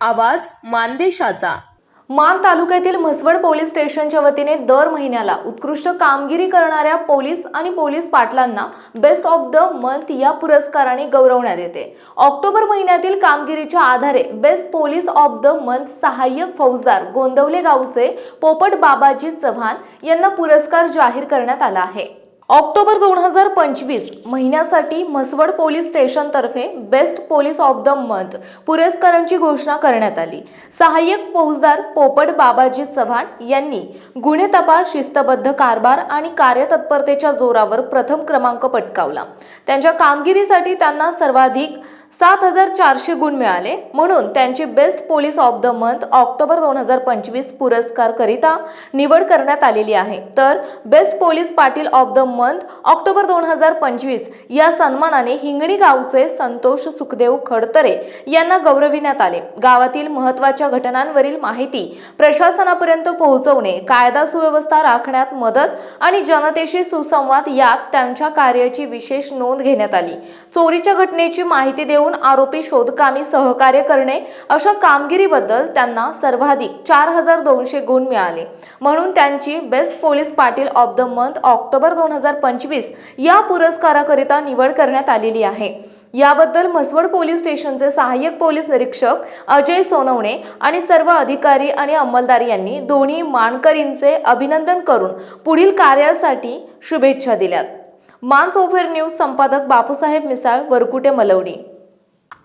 आवाज मानदेशाचा. मान तालुक्यातील म्हसवड पोलीस स्टेशनच्या वतीने दर महिन्याला उत्कृष्ट कामगिरी करणाऱ्या पोलीस आणि पोलीस पाटलांना बेस्ट ऑफ द मंथ या पुरस्काराने गौरवण्यात येते. ऑक्टोबर महिन्यातील कामगिरीच्या आधारे best police of the month सहाय्यक फौजदार गोंदवले गावचे पोपट बाबाजी चव्हाण यांना पुरस्कार जाहीर करण्यात आला आहे. ऑक्टोबर दोन हजार पंचवीस महिन्यासाठी Mhaswad police स्टेशनतर्फे best police of the month पुरस्कारांची घोषणा करण्यात आली. सहाय्यक फौजदार पोपट बाबाजी चव्हाण यांनी गुन्हे तपास शिस्तबद्ध कारभार आणि कार्यतत्परतेच्या जोरावर प्रथम क्रमांक पटकावला. त्यांच्या कामगिरीसाठी त्यांना सर्वाधिक सात हजार चारशे गुण मिळाले. म्हणून त्यांची best police of the month October दोन हजार पंचवीस पुरस्कार करिता निवड करण्यात आलेली आहे. तर best police Patil of the month October दोन हजार पंचवीस या सन्मानाने हिंगणी गावचे संतोष सुखदेव खडतरे यांना गौरविण्यात आले. गावातील महत्त्वाच्या घटनांवरील माहिती प्रशासनापर्यंत पोहोचवणे कायदा सुव्यवस्था राखण्यात मदत आणि जनतेशी सुसंवाद यात त्यांच्या कार्याची विशेष नोंद घेण्यात आली. चोरीच्या घटनेची माहिती देऊ देऊन आरोपी शोधकामी सहकार्य करणे अशा कामगिरीबद्दल त्यांना सर्वाधिक चार हजार दोनशे गुण मिळाले. म्हणून त्यांची best police Patil of the month October दोन हजार पंचवीस या पुरस्काराकरिता निवड करण्यात आलेली आहे. याबद्दल म्हसवड पोलीस स्टेशनचे सहाय्यक पोलीस निरीक्षक अजय सोनवणे आणि सर्व अधिकारी आणि अंमलदार यांनी दोन्ही मानकरींचे अभिनंदन करून पुढील कार्यासाठी शुभेच्छा दिल्यात. मानस ओव्हर न्यूज संपादक बापूसाहेब मिसाळ वरकुटे मलवडी.